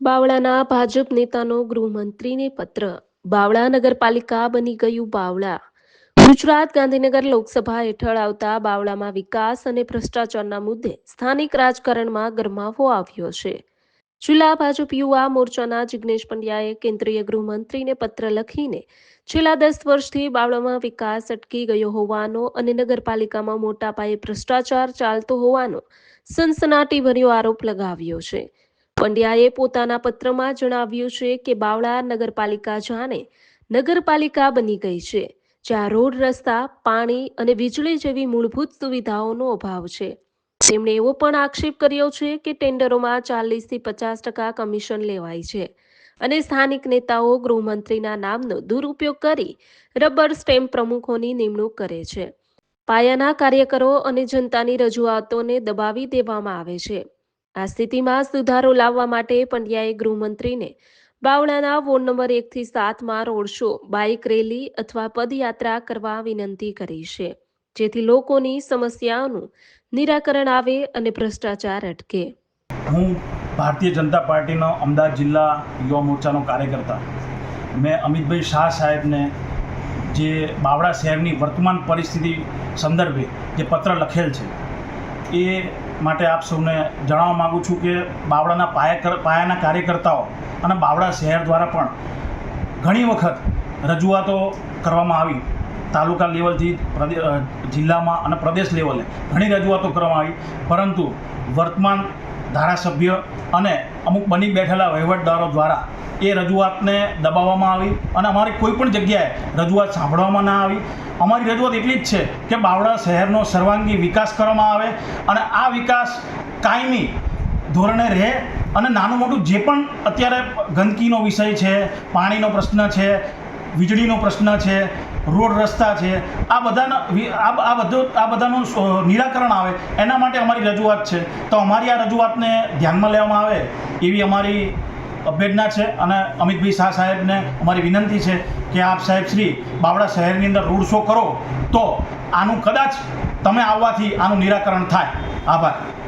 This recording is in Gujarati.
બાવળાના ભાજપ નેતાનો ગૃહમંત્રીને પત્ર. બાવળા નગરપાલિકા બની ગયું બાવળા. ગુજરાત ગાંધીનગર લોકસભા હેઠળ આવતા બાવળામાં વિકાસ અને ભ્રષ્ટાચારના મુદ્દે સ્થાનિક રાજકારણમાં ગરમાવો આવ્યો છે. જિલ્લા ભાજપ યુવા મોરચાના જિગ્નેશ પંડ્યાએ કેન્દ્રીય ગૃહમંત્રીને પત્ર લખીને છેલ્લા દસ વર્ષથી બાવળામાં વિકાસ અટકી ગયો હોવાનો અને નગરપાલિકામાં મોટા પાયે ભ્રષ્ટાચાર ચાલતો હોવાનો સનસનાટીભર્યો આરોપ લગાવ્યો છે. પંડ્યાએ પોતાના પત્રમાં જણાવ્યું છે કે બાવળા નગરપાલિકા જાણે નગરપાલિકા બની ગઈ છે, જ્યાં રોડ, રસ્તા, પાણી અને વીજળી જેવી મૂળભૂત સુવિધાઓનો અભાવ છે. તેમણે એવો પણ આક્ષેપ કર્યો છે કે ટેન્ડરોમાં ચાલીસથી પચાસ ટકા કમિશન લેવાય છે અને સ્થાનિક નેતાઓ ગૃહમંત્રીના નામનો દુરુપયોગ કરી રબર સ્ટેમ્પ પ્રમુખોની નિમણૂક કરે છે. પાયાના કાર્યકરો અને જનતાની રજૂઆતોને દબાવી દેવામાં આવે છે. આ સ્થિતિમાં સુધારો લાવવા માટે પંડ્યાએ ગૃહમંત્રીને બાવળાના વોર્ડ નંબર એકથી સાતમાં રોડ શો, બાઇક રેલી અથવા પદયાત્રા કરવા વિનંતી કરી છે, જેથી લોકોની સમસ્યાઓનું નિરાકરણ આવે અને ભ્રષ્ટાચાર અટકે. હું ભારતીય જનતા પાર્ટીનો અમદાવાદ જિલ્લા યુવા મોરચાનો કાર્યકર્તા. મેં અમિતભાઈ શાહ સાહેબને જે બાવળા શહેરની વર્તમાન પરિસ્થિતિ સંદર્ભે જે પત્ર લખેલ છે, એ માટે આપ સૌને જણાવવા માગું છું કે બાવળાના પાયા પાયાના કાર્યકર્તાઓ અને બાવળા શહેર દ્વારા પણ ઘણી વખત રજૂઆતો કરવામાં આવી. તાલુકા લેવલથી જિલ્લામાં અને પ્રદેશ લેવલે ઘણી રજૂઆતો કરવામાં આવી. પરંતુ વર્તમાન ધારાસભ્ય અને અમુક બની બેઠેલા વહીવટદારો દ્વારા એ રજૂઆતને દબાવવામાં આવી અને અમારી કોઈ પણ જગ્યાએ રજૂઆત સાંભળવામાં ના આવી. અમારી રજૂઆત એટલી જ છે કે બાવળા શહેરનો સર્વાંગી વિકાસ કરવામાં આવે અને આ વિકાસ કાયમી ધોરણે રહે અને નાનું મોટું જે પણ અત્યારે ગંદકીનો વિષય છે, પાણીનો પ્રશ્ન છે, વીજળીનો પ્રશ્ન છે, રોડ રસ્તા છે, આ બધાના આ બધો, આ બધાનું નિરાકરણ આવે એના માટે અમારી રજૂઆત છે. તો અમારી આ રજૂઆતને ધ્યાનમાં લેવામાં આવે એવી અમારી અભ્યર્થના છે અને અમિતભાઈ શાહ સાહેબને અમારી વિનંતી છે કે આપ સાહેબ શ્રી બાવળા શહેરની અંદર રોડ શો કરો તો આનું કદાચ તમે આવવાથી આનું નિરાકરણ થાય. આભાર.